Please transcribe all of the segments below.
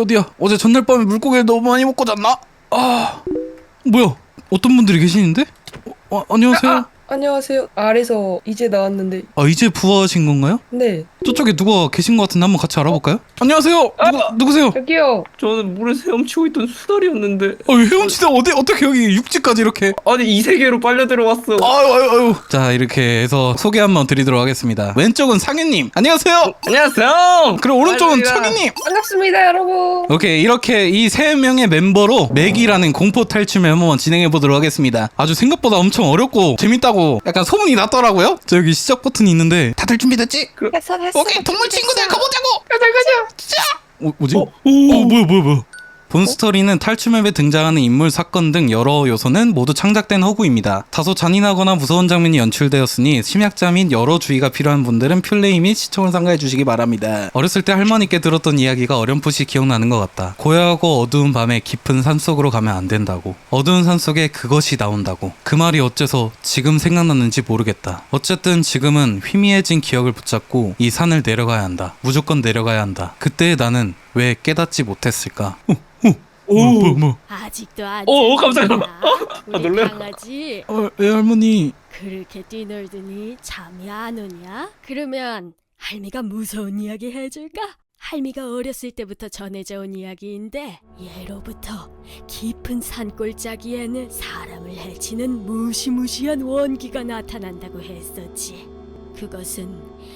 어디야? 어제 전날 밤에 물고기를 너무 많이 먹고 잤나? 아 뭐야? 어떤 분들이 계시는데? 어, 어, 안녕하세요. 안녕하세요. 아래서 이제 나왔는데 아 이제 부화하신 건가요? 네 저쪽에 누가 계신 것 같은데 한번 같이 알아볼까요? 안녕하세요. 누구 누구세요? 여기요. 저는 물에 헤엄치고 있던 수달이었는데 어 헤엄치다 어디 어떻게 여기 육지까지 이렇게? 아니 이 세계로 빨려 들어왔어. 아유 아유 아유. 자 이렇게 해서 소개 한번 드리도록 하겠습니다. 왼쪽은 상윤님. 안녕하세요. 안녕하세요. 그리고 오른쪽은. 청희님. 반갑습니다 여러분. 오케이 이렇게 이 세 명의 멤버로 맥이라는 공포 탈춤을 한번 진행해 보도록 하겠습니다. 아주 생각보다 엄청 어렵고 재밌다고 약간 소문이 났더라고요. 저 여기 시작 버튼이 있는데 다들 준비됐지? 했어 했어. 오케이 동물 친구들 가보자고. 가자 가자. 어, 뭐지? 오, 오 뭐야 뭐야 뭐야. 본 스토리는 탈춤앱에 등장하는 인물, 사건 등 여러 요소는 모두 창작된 허구입니다. 다소 잔인하거나 무서운 장면이 연출되었으니 심약자 및 여러 주의가 필요한 분들은 플레이 및 시청을 삼가해 주시기 바랍니다. 어렸을 때 할머니께 들었던 이야기가 어렴풋이 기억나는 것 같다. 고요하고 어두운 밤에 깊은 산속으로 가면 안 된다고. 어두운 산속에 그것이 나온다고. 그 말이 어째서 지금 생각났는지 모르겠다. 어쨌든 지금은 희미해진 기억을 붙잡고 이 산을 내려가야 한다. 무조건 내려가야 한다. 그때 나는 왜 깨닫지 못했을까? 어, 어, 뭐, 뭐, 뭐. 아직도 안 오, 오, 깜짝이야. 아, 놀래라. 강아지 어, 예, 할머니. 그렇게 뛰놀더니 잠이 안 오냐? 그러면 할미가 무서운 이야기 해줄까? 할미가 어렸을 때부터 전해져 온 이야기인데 예로부터 깊은 산골짜기에는 사람을 해치는 무시무시한 원기가 나타난다고 했었지. 그것은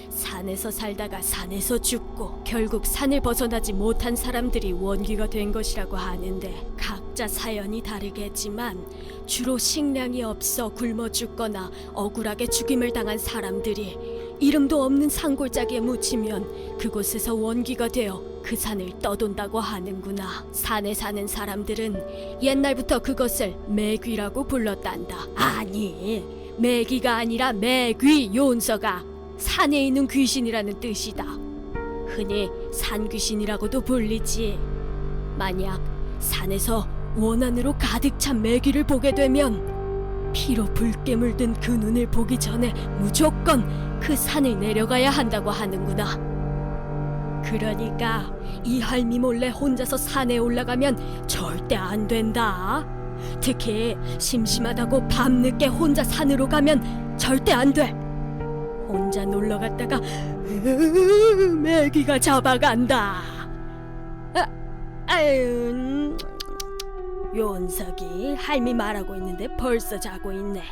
산에서 살다가 산에서 죽고 결국 산을 벗어나지 못한 사람들이 원기가 된 것이라고 하는데 각자 사연이 다르겠지만 주로 식량이 없어 굶어 죽거나 억울하게 죽임을 당한 사람들이 이름도 없는 산골짜기에 묻히면 그곳에서 원기가 되어 그 산을 떠돈다고 하는구나. 산에 사는 사람들은 옛날부터 그것을 매귀라고 불렀단다. 아니, 매기가 아니라 매귀 요은서가 산에 있는 귀신이라는 뜻이다. 흔히 산귀신이라고도 불리지. 만약 산에서 원한으로 가득 찬 매귀를 보게 되면 피로 붉게 물든 그 눈을 보기 전에 무조건 그 산을 내려가야 한다고 하는구나. 그러니까 이 할미 몰래 혼자서 산에 올라가면 절대 안 된다. 특히 심심하다고 밤늦게 혼자 산으로 가면 절대 안 돼. 혼자 놀러 갔다가 으으으으, 매기가 잡아간다. 아, 아유, 음, 요은석이 할미 말하고 있는데 벌써 자고 있네.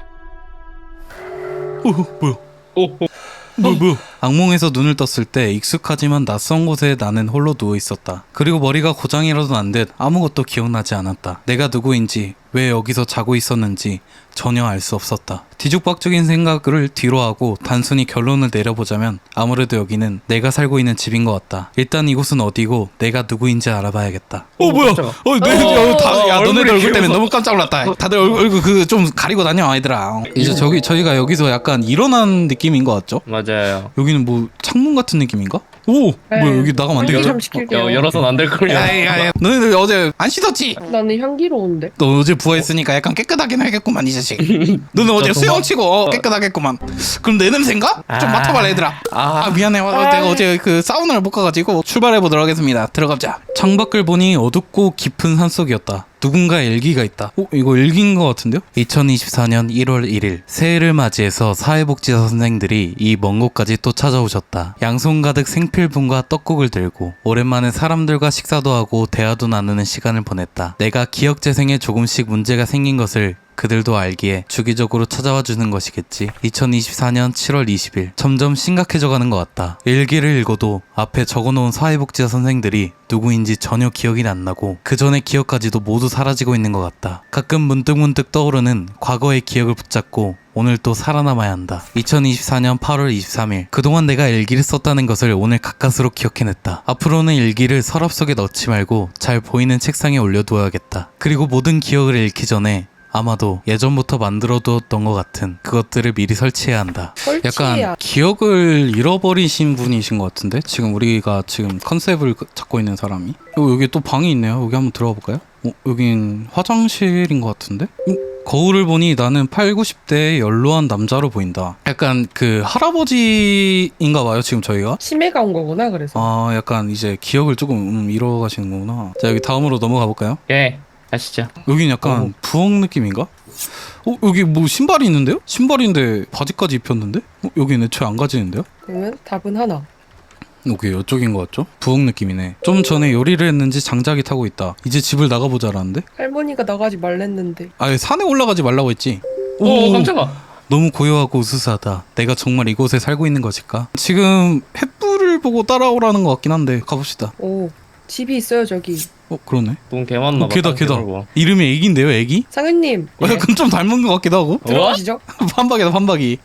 어, 뭐야? 오, 뭐, 뭐. 악몽에서 눈을 떴을 때 익숙하지만 낯선 곳에 나는 홀로 누워 있었다. 그리고 머리가 고장이라도 난 듯 아무것도 기억나지 않았다. 내가 누구인지, 왜 여기서 자고 있었는지 전혀 알 수 없었다. 뒤죽박죽인 생각을 뒤로 하고 단순히 결론을 내려보자면 아무래도 여기는 내가 살고 있는 집인 것 같다. 일단 이곳은 어디고 내가 누구인지 알아봐야겠다. 어, 어, 뭐야? 깜짝아. 어, 내, 어, 야, 다, 야, 얼굴이 너네들 얼굴 때문에 귀여워서. 너무 깜짝 놀랐다. 다들 얼굴, 얼굴 그 좀 가리고 다녀, 아이들아. 이제 저기 저희가 여기서 약간 일어난 느낌인 것 같죠? 맞아요. 여기 는 뭐 창문 같은 느낌인가? 오 뭐야 여기 나가면 안 되겠죠? 좀 시킬게요. 여, 열어선 안 될 걸요. 야야야 너희들 어제 안 씻었지? 나는 향기로운데. 너 어제 부화했으니까 약간 깨끗하긴 하겠구만 이 자식 너는 어제 저 수영 치고 어, 깨끗하겠구만 그럼 내 냄새인가? 좀 아. 맡아봐 얘들아 아 아, 미안해 어, 아. 내가 어제 그 사우나를 못 가가지고 출발해보도록 하겠습니다 들어가자 창밖을 보니 어둡고 깊은 산속이었다 누군가 일기가 있다 어? 이거 일기인 것 같은데요? 2024년 1월 1일 새해를 맞이해서 사회복지사 선생들이 이 먼 곳까지 또 찾아오셨다 양손 가득 생 필품과 떡국을 들고 오랜만에 사람들과 식사도 하고 대화도 나누는 시간을 보냈다 내가 기억 재생에 조금씩 문제가 생긴 것을 그들도 알기에 주기적으로 찾아와 주는 것이겠지. 2024년 7월 20일 점점 심각해져 가는 것 같다. 일기를 읽어도 앞에 적어놓은 사회복지사 선생들이 누구인지 전혀 기억이 안 나고 그 전의 기억까지도 모두 사라지고 있는 것 같다. 가끔 문득문득 떠오르는 과거의 기억을 붙잡고 오늘 또 살아남아야 한다. 2024년 8월 23일. 그동안 내가 일기를 썼다는 것을 오늘 가까스로 기억해냈다. 앞으로는 일기를 서랍 속에 넣지 말고 잘 보이는 책상에 올려두어야겠다. 그리고 모든 기억을 잃기 전에 아마도 예전부터 만들어두었던 것 같은 그것들을 미리 설치해야 한다. 설치야. 약간 기억을 잃어버리신 분이신 것 같은데 지금 우리가 지금 컨셉을 그- 잡고 있는 사람이 요- 여기 또 방이 있네요. 여기 한번 들어가 볼까요? 어, 여긴 화장실인 것 같은데? 음, 거울을 보니 나는 8, 90대의 연로한 남자로 보인다. 약간 그 할아버지인가 봐요, 지금 저희가. 치매가 온 거구나 그래서. 아, 약간 이제 기억을 조금 음, 잃어가시는 거구나. 자, 여기 다음으로 넘어가 볼까요? 예 가시죠 여긴 약간 어허. 부엌 느낌인가? 어, 여기 뭐 신발이 있는데요? 신발인데 바지까지 입혔는데? 어, 여기는 애초에 안 가지는데요? 그러면 답은 하나. 오케이, 이쪽인 것 같죠? 부엌 느낌이네. 좀 전에 요리를 했는지 장작이 타고 있다. 이제 집을 나가보자라는데? 할머니가 나가지 말랬는데. 아예 산에 올라가지 말라고 했지. 오 깜짝아 너무 고요하고 으스스하다. 내가 정말 이곳에 살고 있는 것일까? 지금 횃불을 보고 따라오라는 것 같긴 한데 가봅시다. 오 집이 있어요 저기. 어 그러네. 돈 개많나 어, 봐 걔다. 개벌고. 이름이 애기인데요, 애기? 상윤님 어, 약간 좀 닮은 것 같기도 하고. 들어가시죠. 판박이다 판박이.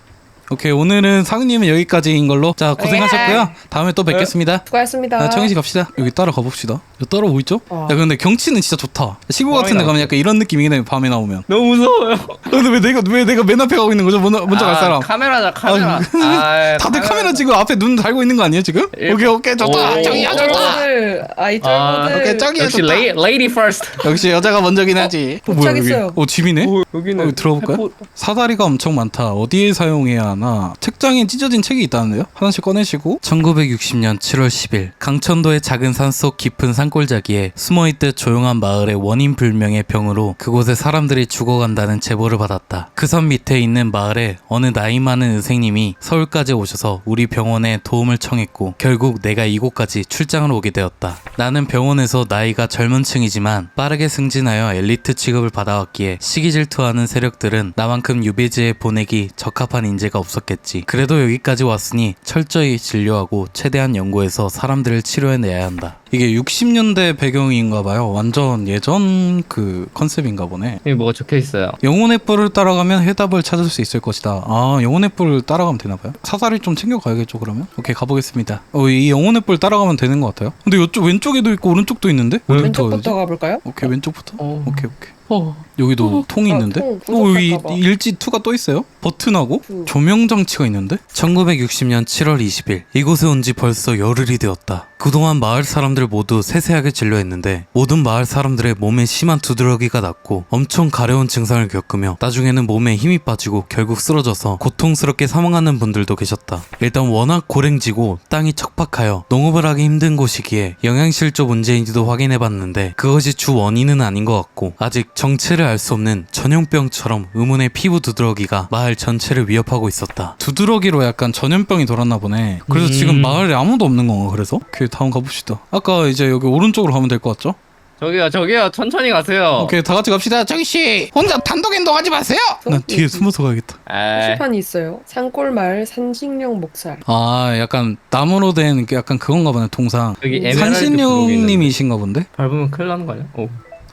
오케이 오늘은 상우님은 여기까지인 걸로. 자 고생하셨고요. 다음에 또 뵙겠습니다. 수고하셨습니다. 아, 청희 씨 갑시다. 여기 따라 가 봅시다. 여기 따라오고 있죠? 어. 야 근데 경치는 진짜 좋다. 시골 같은 데 가면 약간 이런 느낌이긴 해. 밤에 나오면. 너무 무서워요 근데 왜 내가 왜 내가 맨 앞에 가고 있는 거죠? 먼저, 먼저 갈 아, 사람. 카메라자 카메라 아, 아, 다들 카메라 지금 앞에 눈 달고 있는 거 아니에요 지금? 일- 오케이 오케이 좋다. 오. 정이야 좋다. 쫄보들 아이 아, 쫄보들. 오케이, 역시 좋다. 레이, 레이디 first 역시 여자가 먼저긴 하지. 어, 도착 여기? 있어요. 어 집이네. 오, 여기는 여기 들어볼까요? 사다리가 엄청 많다. 어디에 사용해야 하나? 책장에 찢어진 책이 있다는데요? 하나씩 꺼내시고 1960년 7월 10일 강천도의 작은 산속 깊은 산골짜기에 숨어있듯 조용한 마을의 원인 불명의 병으로 그곳에 사람들이 죽어간다는 제보를 받았다. 그 산 밑에 있는 마을에 어느 나이 많은 의생님이 서울까지 오셔서 우리 병원에 도움을 청했고 결국 내가 이곳까지 출장을 오게 되었다. 나는 병원에서 나이가 젊은 층이지만 빠르게 승진하여 엘리트 취급을 받아왔기에 시기 질투하는 세력들은 나만큼 유배지에 보내기 적합한 인재가 없 었겠지. 그래도 여기까지 왔으니 철저히 진료하고 최대한 연구해서 사람들을 치료해내야 한다. 이게 60년대 배경인가 봐요. 완전 예전 그 컨셉인가 보네. 여기 뭐가 적혀 있어요 영혼의 뿔을 따라가면 해답을 찾을 수 있을 것이다. 아, 영혼의 뿔을 따라가면 되나 봐요? 사다리 좀 챙겨 가야겠죠, 그러면? 오케이, 가보겠습니다. 어, 이 영혼의 뿔 따라가면 되는 것 같아요. 근데 이쪽 왼쪽에도 있고 오른쪽도 있는데? 어디부터? 왼쪽부터 가볼까요? 오케이, 왼쪽부터. 어. 오케이, 오케이. 어. 여기도 통이 아, 있는데? 통 오, 여기 부족할까 봐. 일지 2가 또 있어요? 버튼하고 음. 조명 장치가 있는데? 1960년 7월 20일 이곳에 온 지 벌써 열흘이 되었다. 그동안 마을 사람들 모두 세세하게 진료했는데 모든 마을 사람들의 몸에 심한 두드러기가 났고 엄청 가려운 증상을 겪으며 나중에는 몸에 힘이 빠지고 결국 쓰러져서 고통스럽게 사망하는 분들도 계셨다. 일단 워낙 고랭지고 땅이 척박하여 농업을 하기 힘든 곳이기에 영양실조 문제인지도 확인해봤는데 그것이 주 원인은 아닌 것 같고 아직 정체를 알 수 없는 전염병처럼 의문의 피부 두드러기가 마을 전체를 위협하고 있었다. 두드러기로 약간 전염병이 돌았나 보네. 그래서 음. 지금 마을에 아무도 없는 건가 그래서? 오케이 다음 가봅시다. 아까 이제 여기 오른쪽으로 가면 될 것 같죠? 저기요 저기요 천천히 가세요 오케이 다 같이 갑시다. 정희 씨 혼자 단독 행동하지 마세요. 난 뒤에 숨어서 가야겠다. 에이 표시판이 있어요. 산골마을 산식령 목살. 아 약간 나무로 된게 약간 그건가 보네 동상. 여기 에메랄드 있는데. 산신령님이신가 본데? 밟으면 큰일 나는 거 아니야? 오.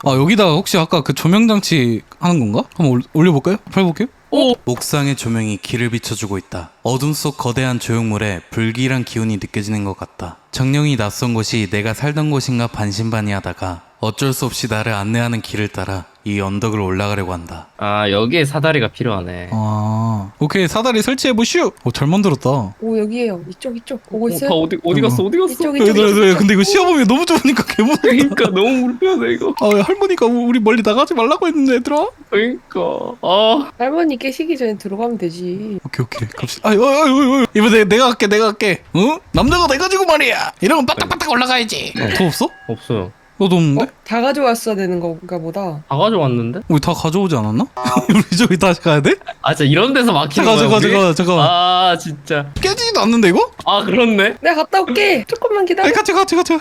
아 여기다가 혹시 아까 그 조명 장치 하는 건가? 한번 올, 올려볼까요? 펴볼게요. 오! 옥상의 조명이 길을 비춰주고 있다. 어둠 속 거대한 조형물에 불길한 기운이 느껴지는 것 같다. 정령이 낯선 곳이 내가 살던 곳인가 반신반의하다가 어쩔 수 없이 나를 안내하는 길을 따라 이 언덕을 올라가려고 한다. 아 여기에 사다리가 필요하네 아 오케이 사다리 설치해 보슈. 오잘 만들었다. 오 여기에요. 이쪽 이쪽 보고 어, 있어요. 다 어디 어디 갔어 어디 갔어 이쪽 이쪽. 얘들아, 얘들아, 이쪽. 근데 이거 시야보면 너무 좋으니까 개무섭다. 그러니까 너무 불편해 이거 아 할머니가 우리 멀리 나가지 말라고 했는데 얘들아. 그러니까 아 할머니 깨시기 전에 들어가면 되지. 오케이 오케이 갑시다. 아유 아유 아유 아유. 이번 내 내가 갈게 내가 갈게. 어? 남자가 내 가 지고 말이야. 이러면 빠딱빠딱 올라가야지. 더 없어? 없어요 너도 없는데? 어? 다 가져왔어야 되는 건가 보다. 다 가져왔는데? 우리 다 가져오지 않았나? 우리 저기 다시 가야 돼? 아 진짜 이런 데서 막히는 잠깐 거야 잠깐 우리? 잠깐 잠깐 아 진짜 깨지지도 않는데 이거? 아 그렇네 내가 갔다 올게. 조금만 기다려. 아니 같이 같이 같이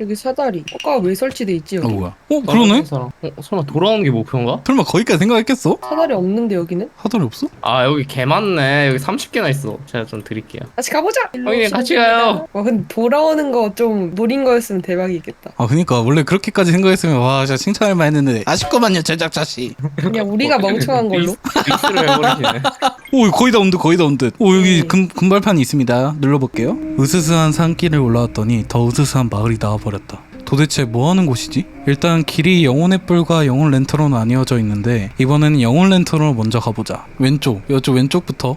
여기 사다리. 효과가 왜 설치돼 있지 아 여기? 뭐야 어 그러네? 사람. 어, 설마 돌아오는 게 목표인가? 설마 거기까지 생각했겠어? 사다리 없는데 여기는? 사다리 없어? 아 여기 개 많네 여기 30개나 있어 제가 좀 드릴게요 같이 가보자. 일로 형님, 오시면 같이 됩니다. 가요. 와 근데 돌아오는 거 좀 노린 거였으면 대박이겠다. 아 그니까 원래 그렇게까지 생각했으면 와 진짜 칭찬할 만 했는데 아쉽구만요 제작자 씨 그냥 우리가 멍청한 걸로. 리스를 해버리시네 오 거의 다 온 듯 거의 다 온 듯 오 여기 음. 금, 금발판이 있습니다 눌러볼게요 으스스한 산길을 올라왔더니 더 으스스한 마을이 나와버렸다 도대체 뭐 하는 곳이지? 일단 길이 영혼의 뿔과 영혼 랜턴으로 나뉘어져 있는데 이번에는 영혼 랜턴으로 먼저 가보자 왼쪽 이쪽 왼쪽부터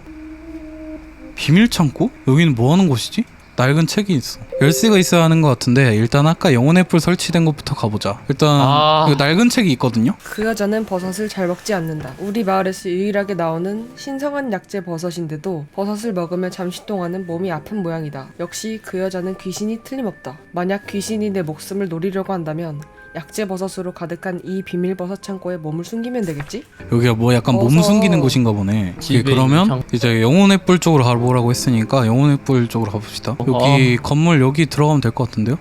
비밀 창고? 여기는 뭐 하는 곳이지? 낡은 책이 있어. 열쇠가 있어야 하는 것 같은데 일단 아까 영혼의 뿔 설치된 곳부터 가보자. 일단 아. 이거 낡은 책이 있거든요. 그 여자는 버섯을 잘 먹지 않는다. 우리 마을에서 유일하게 나오는 신성한 약재 버섯인데도 버섯을 먹으면 잠시 동안은 몸이 아픈 모양이다. 역시 그 여자는 귀신이 틀림없다. 만약 귀신이 내 목숨을 노리려고 한다면 약재 버섯으로 가득한 이 비밀 버섯 창고에 몸을 숨기면 되겠지? 여기가 뭐 약간 몸 어서- 숨기는 곳인가 보네. 집에 예, 그러면 장- 이제 영혼의 뿔 쪽으로 가보라고 했으니까 영혼의 뿔 쪽으로 가봅시다. 여기 건물 여기 들어가면 될 것 같은데요?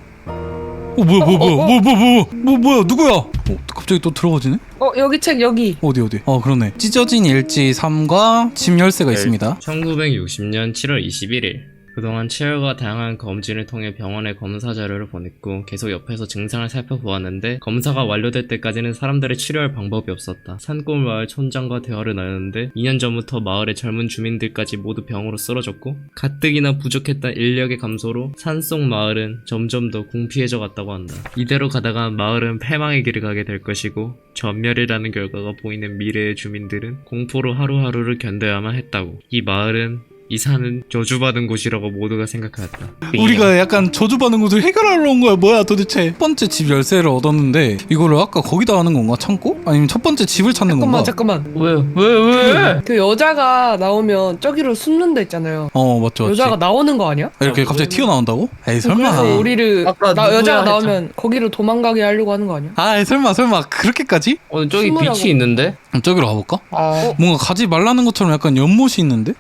어 뭐야 뭐야 뭐야 뭐야 뭐야 뭐야 뭐 뭐야 누구야? 어 갑자기 또 들어가지네? 어 여기 책 여기. 어디 어디? 어 그러네. 찢어진 일지 3과 집 열쇠가 있습니다. 1960년 7월 21일 그동안 치열과 다양한 검진을 통해 병원에 검사 자료를 보냈고 계속 옆에서 증상을 살펴보았는데 검사가 완료될 때까지는 사람들을 치료할 방법이 없었다. 산골 마을 촌장과 대화를 나눴는데 2년 전부터 마을의 젊은 주민들까지 모두 병으로 쓰러졌고 가뜩이나 부족했던 인력의 감소로 산속 마을은 점점 더 궁피해져 갔다고 한다. 이대로 가다가 마을은 패망의 길을 가게 될 것이고 전멸이라는 결과가 보이는 미래의 주민들은 공포로 하루하루를 견뎌야만 했다고. 이 마을은 이 산은 저주받은 곳이라고 모두가 생각하였다. 우리가 약간 저주받는 곳을 해결하러 온 거야 뭐야 도대체 첫 번째 집 열쇠를 얻었는데 이거를 아까 거기다 하는 건가 창고? 아니면 첫 번째 집을 찾는 건가? 잠깐만 잠깐만. 왜? 왜? 왜? 그 여자가 나오면 저기로 숨는다 했잖아요. 어 맞죠 맞지 여자가 나오는 거 아니야? 이렇게 갑자기 튀어나온다고? 에이 설마 그래서 우리를 아까 나, 누구야 여자가 했잖아. 나오면 거기로 도망가게 하려고 하는 거 아니야? 아 설마 설마 그렇게까지? 어, 저기 숨으라고. 빛이 있는데? 그럼 저기로 가볼까? 아, 뭔가 가지 말라는 것처럼 약간 연못이 있는데?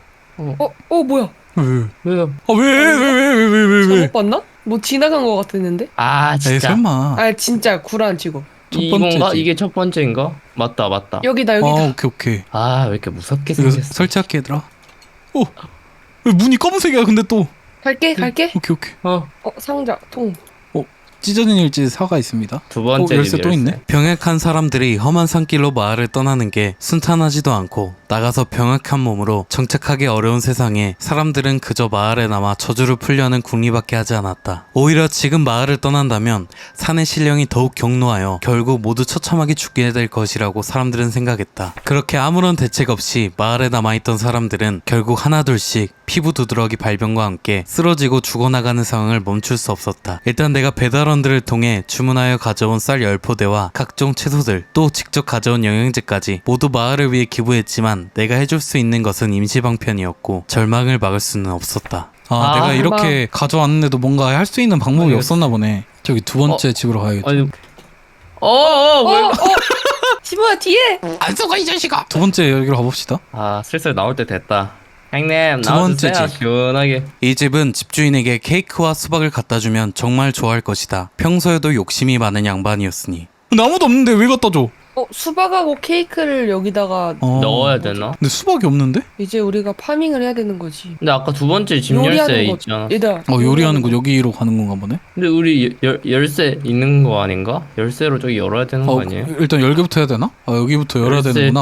어, 어 뭐야? 왜? 왜? 아 왜? 왜? 왜? 왜? 왜? 왜? 왜? 잘못 봤나? 뭐 지나간 거 같았는데? 아, 에이 진짜. 설마 아 진짜 구란 치고 첫 번째지. 이건가? 이게 첫 번째인가? 맞다, 맞다. 여기다 아 여기다 오케이 오케이 아, 왜 이렇게 무섭게 이거 생겼어? 설치할게 얘들아 오! 왜 문이 검은색이야 근데 또 갈게 갈게 오케이 오케이 어, 어 상자 통 찢어진 일지 사가 있습니다 두 번째 어, 열쇠 집 또 있네. 병약한 사람들이 험한 산길로 마을을 떠나는 게 순탄하지도 않고 나가서 병약한 몸으로 정착하기 어려운 세상에 사람들은 그저 마을에 남아 저주를 풀려는 궁리밖에 하지 않았다. 오히려 지금 마을을 떠난다면 산의 신령이 더욱 격노하여 결국 모두 처참하게 죽게 될 것이라고 사람들은 생각했다. 그렇게 아무런 대책 없이 마을에 남아있던 사람들은 결국 하나둘씩 피부 두드러기 발병과 함께 쓰러지고 죽어나가는 상황을 멈출 수 없었다. 일단 내가 배달 원들을 통해 주문하여 가져온 쌀 10포대와 각종 채소들 또 직접 가져온 영양제까지 모두 마을을 위해 기부했지만 내가 해줄 수 있는 것은 임시방편이었고 절망을 막을 수는 없었다. 아, 아, 내가 이렇게 가져왔는데도 뭔가 할 수 있는 방법이 아니, 없었나 보네. 저기 두 번째 집으로 가야겠다. 아니, 어, 어, 왜? 어! 어! 지모야 뒤에! 안 쏘가 이 자식아! 두 번째 여기로 가봅시다. 아, 슬슬 나올 때 됐다. 형님, 두 나와주세요. 번째 집. 시원하게. 이 집은 집주인에게 케이크와 수박을 갖다 주면 정말 좋아할 것이다. 평소에도 욕심이 많은 양반이었으니. 근데 아무도 없는데 왜 갖다 줘? 어 수박하고 케이크를 여기다가 어. 넣어야 되나? 근데 수박이 없는데? 이제 우리가 파밍을 해야 되는 거지 근데 아까 두 번째 집 열쇠 거 있잖아. 얘들아 어 요리하는 거 여기로 가는 건가 보네. 근데 우리 열, 열쇠 있는 거 아닌가? 열쇠로 저기 열어야 되는 거 어, 아니에요? 일단 열개부터 해야 되나? 아 여기부터 열어야 열쇠. 되는구나.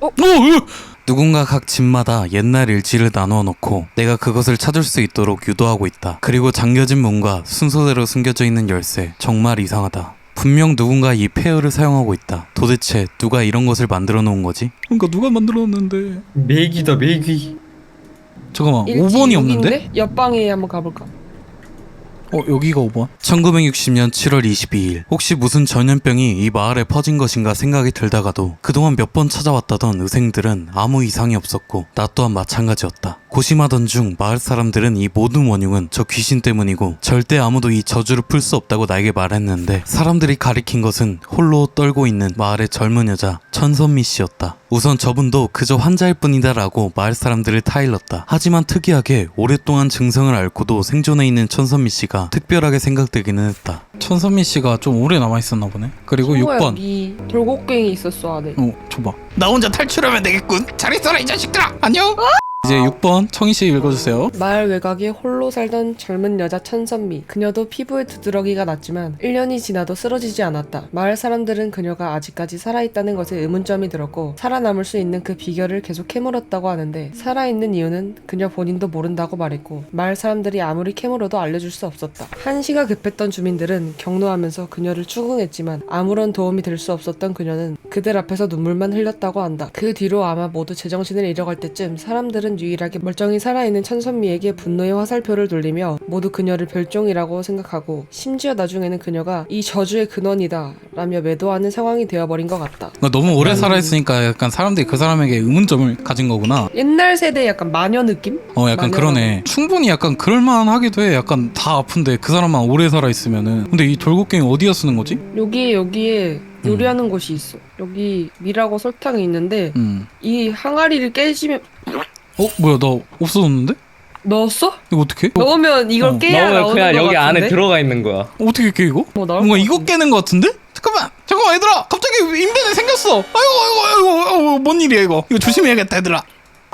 어? 어, 으! 누군가 각 집마다 옛날 일지를 나누어 놓고 내가 그것을 찾을 수 있도록 유도하고 있다. 그리고 잠겨진 문과 순서대로 숨겨져 있는 열쇠. 정말 이상하다. 분명 누군가 이 폐허를 사용하고 있다. 도대체 누가 이런 것을 만들어 놓은 거지? 그러니까 누가 만들어 놨는데? 메기다 메기. 잠깐만, 일지 5번이 없는데? 옆방에 한번 가볼까? 어, 여기가 5번? 1960년 7월 22일. 혹시 무슨 전염병이 이 마을에 퍼진 것인가 생각이 들다가도 그동안 몇 번 찾아왔다던 의생들은 아무 이상이 없었고 나 또한 마찬가지였다. 고심하던 중 마을 사람들은 이 모든 원흉은 저 귀신 때문이고 절대 아무도 이 저주를 풀 수 없다고 나에게 말했는데 사람들이 가리킨 것은 홀로 떨고 있는 마을의 젊은 여자 천선미 씨였다. 우선 저분도 그저 환자일 뿐이다라고 마을 사람들을 타일렀다. 하지만 특이하게 오랫동안 증상을 앓고도 생존해 있는 천선미 씨가 특별하게 생각되기는 했다. 천선미 씨가 좀 오래 남아 있었나 보네. 그리고 친구야, 6번. 이 돌고갱이 있었어 안에 어, 줘봐. 나 혼자 탈출하면 되겠군. 잘 있어라 이 자식들아. 안녕. 이제 6번 청희 씨 읽어주세요. 마을 외곽에 홀로 살던 젊은 여자 천선미. 그녀도 피부에 두드러기가 났지만 1년이 지나도 쓰러지지 않았다. 마을 사람들은 그녀가 아직까지 살아있다는 것에 의문점이 들었고 살아남을 수 있는 그 비결을 계속 캐물었다고 하는데 살아있는 이유는 그녀 본인도 모른다고 말했고 마을 사람들이 아무리 캐물어도 알려줄 수 없었다. 한시가 급했던 주민들은 경노하면서 그녀를 추궁했지만 아무런 도움이 될 수 없었던 그녀는 그들 앞에서 눈물만 흘렸다고 한다. 그 뒤로 아마 모두 제정신을 잃어갈 때쯤 사람들은 유일하게 멀쩡히 살아있는 천선미에게 분노의 화살표를 돌리며 모두 그녀를 별종이라고 생각하고 심지어 나중에는 그녀가 이 저주의 근원이다 라며 매도하는 상황이 되어버린 것 같다. 그러니까 너무 오래 살아있으니까 약간 사람들이 그 사람에게 의문점을 가진 거구나. 옛날 세대 약간 마녀 느낌? 어 약간 마녀라고. 그러네. 충분히 약간 그럴만하기도 해. 약간 다 아픈데 그 사람만 오래 살아있으면은. 근데 이 돌고갱이 어디다 쓰는 거지? 여기에 여기에 요리하는 곳이 있어. 여기 밀하고 설탕이 있는데 음. 이 항아리를 깨지면 어 뭐야 나 없어졌는데? 넣었어? 이거 어떻게? 어, 넣으면 이걸 어. 깨야 넣으면 나오는 그냥 것 여기 안에 같은데? 들어가 있는 거야. 어떻게 깨 이거? 뭐 나올 뭔가 것 이거 같은데? 깨는 거 같은데? 잠깐만 잠깐만 얘들아 갑자기 인벤에 생겼어 아이고 아이고 아이고 아이고 뭔 일이야 이거 이거 조심해야겠다 얘들아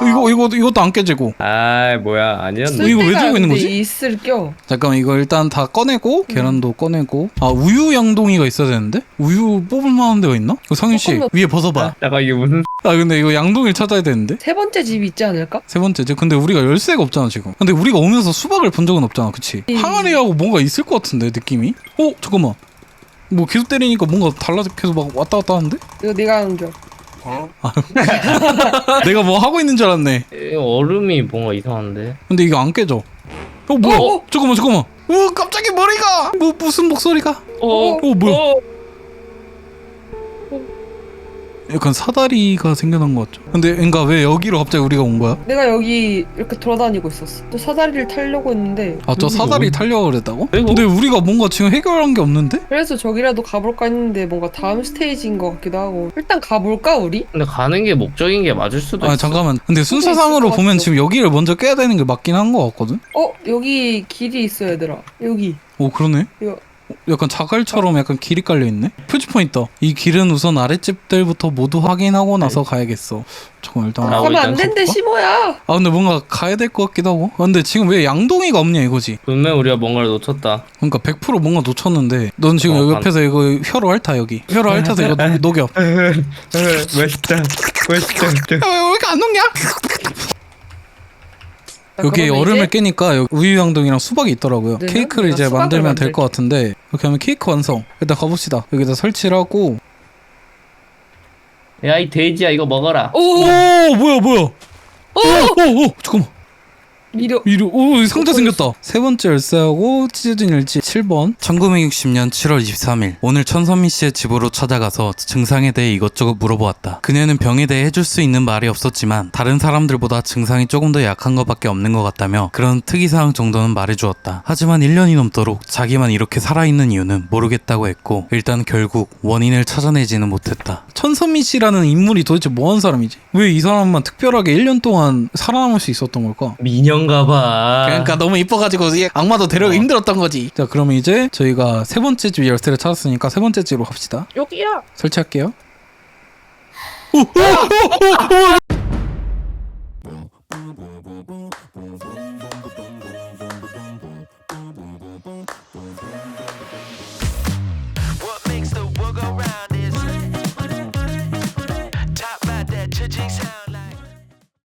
이거 이거 이것도 안 깨지고 아 뭐야 아니었네. 이거 왜쓸 들고 있는 근데 거지? 있을 겨. 잠깐만 이거 일단 다 꺼내고 계란도 꺼내고 아 우유 양동이가 있어야 되는데 우유 뽑을 만한 데가 있나? 이거 성윤 씨 조금 더- 위에 벗어봐 잠깐 이게 무슨 아 근데 이거 양동이를 찾아야 되는데 세 번째 집이 있지 않을까? 세 번째지 근데 우리가 열쇠가 없잖아 지금 근데 우리가 오면서 수박을 본 적은 없잖아 그치 음. 항아리하고 뭔가 있을 것 같은데 느낌이 어 잠깐만 뭐 계속 때리니까 뭔가 달라져 계속 막 왔다 갔다 하는데 이거 네가 한겨. 내가 뭐 하고 있는 줄 알았네 이 얼음이 뭔가 이상한데. 근데 이거 안 깨져 어 뭐야 어? 잠깐만 잠깐만 어 갑자기 머리가 뭐 무슨 목소리가 어, 어, 뭐야? 어. 약간 사다리가 생겨난 것 같죠 근데 그러니까 왜 여기로 갑자기 우리가 온 거야? 내가 여기 이렇게 돌아다니고 있었어. 또 사다리를 타려고 했는데 아 저 사다리 어디- 타려고 그랬다고? 이거? 근데 우리가 뭔가 지금 해결한 게 없는데? 그래서 저기라도 가볼까 했는데 뭔가 다음 스테이지인 것 같기도 하고 일단 가볼까 우리? 근데 가는 게 목적인 게 맞을 수도 아 있어. 잠깐만 근데 순서상으로 것 보면 같아. 지금 여기를 먼저 깨야 되는 게 맞긴 한 것 같거든? 어 여기 길이 있어 얘들아. 여기. 오 그러네 이거 어, 약간 자갈처럼 약간 길이 깔려 있네? 표지판 있다 이 길은 우선 아랫집들부터 모두 확인하고 나서 가야겠어 잠깐 일단 아, 가면 일단 안 된대 가볼까? 시모야. 아 근데 뭔가 가야 될 것 같기도 하고 아, 근데 지금 왜 양동이가 없냐 이거지 분명 우리가 뭔가를 놓쳤다. 그러니까 100% 뭔가 놓쳤는데 넌 지금 어, 여기 옆에서 이거 혀로 핥아 여기 혀로 핥아서 이거 녹- 녹여 맛있다. 맛있다. 야, 왜 이렇게 안 녹냐? 자, 여기에 그러면 얼음을 이제 깨니까 여기 우유 양동이랑 수박이 있더라고요. 네, 케이크를 이제 수박을 만들면 될 만들게. 것 같은데 이렇게 하면 케이크 완성. 일단 가봅시다. 여기다 설치를 하고. 야 이 돼지야 이거 먹어라. 오! 오 뭐야 뭐야? 오 오 오 잠깐만 미려. 이리 오 상자 어, 생겼다. 세 번째 열쇠하고 찢어진 일지 7번. 1960년 7월 23일. 오늘 천선미 씨의 집으로 찾아가서 증상에 대해 이것저것 물어보았다. 그녀는 병에 대해 해줄 수 있는 말이 없었지만 다른 사람들보다 증상이 조금 더 약한 것밖에 없는 것 같다며 그런 특이사항 정도는 말해주었다. 하지만 1년이 넘도록 자기만 이렇게 살아있는 이유는 모르겠다고 했고 일단 결국 원인을 찾아내지는 못했다. 천선미 씨라는 인물이 도대체 뭐한 사람이지? 왜 이 사람만 특별하게 1년 동안 살아남을 수 있었던 걸까? 미 녀인가봐. 그러니까 너무 이뻐가지고 이 악마도 데려오기 어. 힘들었던 거지. 자, 그러면 이제 저희가 세 번째 집 열쇠를 찾았으니까 세 번째 집으로 갑시다. 여기야. 설치할게요. 오, 오, 오, 오, 오.